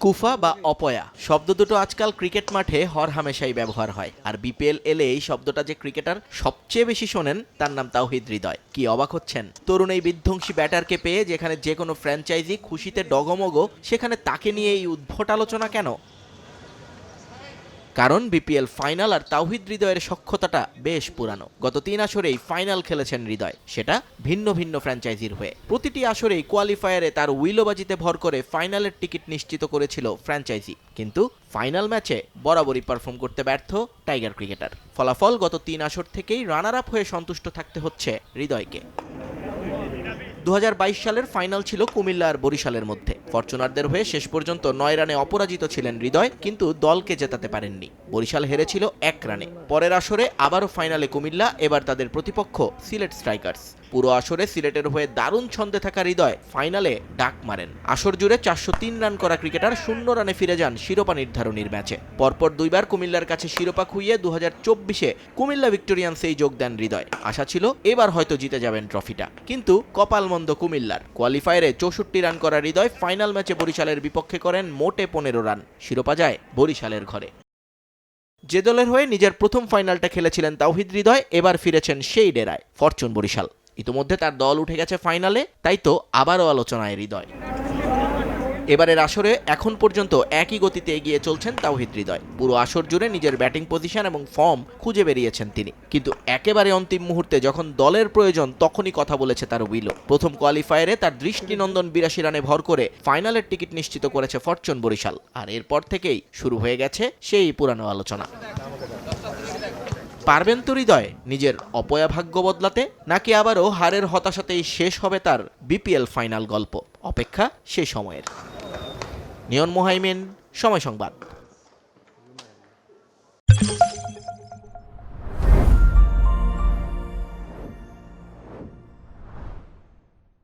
কুফা বা অপয়া শব্দ দুটো আজকাল ক্রিকেট মাঠে হরহামেশাই ব্যবহার হয়। আর বিপিএল এলে এই শব্দটা যে ক্রিকেটার সবচেয়ে বেশি শোনেন, তার নাম তাওহিদ হৃদয়। কি অবাক হচ্ছেন? তরুণ এই বিধ্বংসী ব্যাটারকে পেয়ে যেখানে যে কোনো ফ্র্যাঞ্চাইজি খুশিতে ডগমগো, সেখানে তাকে নিয়ে এই উদ্ভট আলোচনা কেন? কারণ বিপিএল ফাইনাল আর তাওহিদ হৃদয়ের সক্ষতাটা বেশ পুরানো। গত তিন আসরেই ফাইনাল খেলেছেন হৃদয়। সেটা ভিন্ন ভিন্ন ফ্র্যাঞ্চাইজির হয়ে। প্রতিটি আসরেই কোয়ালিফায়ারে তার উইলোবাজিতে ভর করে ফাইনালের টিকিট নিশ্চিত করেছিল ফ্র্যাঞ্চাইজি। কিন্তু ফাইনাল ম্যাচে বরাবরই পারফর্ম করতে ব্যর্থ টাইগার ক্রিকেটার। ফলাফল গত তিন আসর থেকেই রানার আপ হয়ে সন্তুষ্ট থাকতে হচ্ছে হৃদয়কে। দু হাজার বাইশ সালের ফাইনাল ছিল কুমিল্লা আর বরিশালের মধ্যে। ফরচুনারদের হয়ে শেষ পর্যন্ত নয় রানে অপরাজিত ছিলেন হৃদয়, কিন্তু দলকে জেতাতে পারেননি। বরিশাল হেরেছিল এক রানে। পরের আসরে আবারও ফাইনালে কুমিল্লা, এবার তাদের প্রতিপক্ষ সিলেট স্ট্রাইকার্স। পুরো আসরে সিলেটের হয়ে দারুণ ছন্দে থাকা হৃদয় ফাইনালে ডাক মারেন। আসর জুড়ে চারশো তিন রান করা ক্রিকেটার শূন্য রানে ফিরে যান শিরোপা নির্ধারণীর ম্যাচে। পরপর দুইবার কুমিল্লার কাছে শিরোপা খুইয়ে দু হাজার চব্বিশে কুমিল্লা ভিক্টোরিয়ান্সেই যোগ দেন হৃদয়। আশা ছিল এবার হয়তো জিতে যাবেন ট্রফিটা। কিন্তু কপালমন্দ কুমিল্লার। কোয়ালিফায়ারে চৌষট্টি রান করা হৃদয় ফাইনাল ম্যাচে বরিশালের বিপক্ষে করেন মোটে পনেরো রান। শিরোপা যায় বরিশালের ঘরে। যে দলের হয়ে নিজের প্রথম ফাইনালটা খেলেছিলেন তাওহিদ হৃদয়, এবার ফিরেছেন সেই ডেরায়, ফরচুন বরিশাল। ইতোমধ্যে তার দল উঠে গেছে ফাইনালে, তাই তো আবারও আলোচনায় হৃদয়। এবারের আসরে এখন পর্যন্ত একই গতিতে এগিয়ে চলছেন তাওহিদ হৃদয়। পুরো আসর জুড়ে নিজের ব্যাটিং পজিশন এবং ফর্ম খুঁজে বেরিয়েছেন তিনি। কিন্তু একেবারে অন্তিম মুহূর্তে যখন দলের প্রয়োজন, তখনই কথা বলেছে তার উইলো। প্রথম কোয়ালিফায়ারে তার দৃষ্টিনন্দন বিরাশি রানে ভর করে ফাইনালের টিকিট নিশ্চিত করেছে ফরচুন বরিশাল। আর এরপর থেকেই শুরু হয়ে গেছে সেই পুরানো আলোচনা। পারবেন তো হৃদয় নিজের অপয়া ভাগ্য বদলাতে, নাকি আবারও হারের হতাশাতেই শেষ হবে তার বিপিএল ফাইনাল গল্প? অপেক্ষা সে সময়ের। নিয়ন মোহাইমেন, সময় সংবাদ।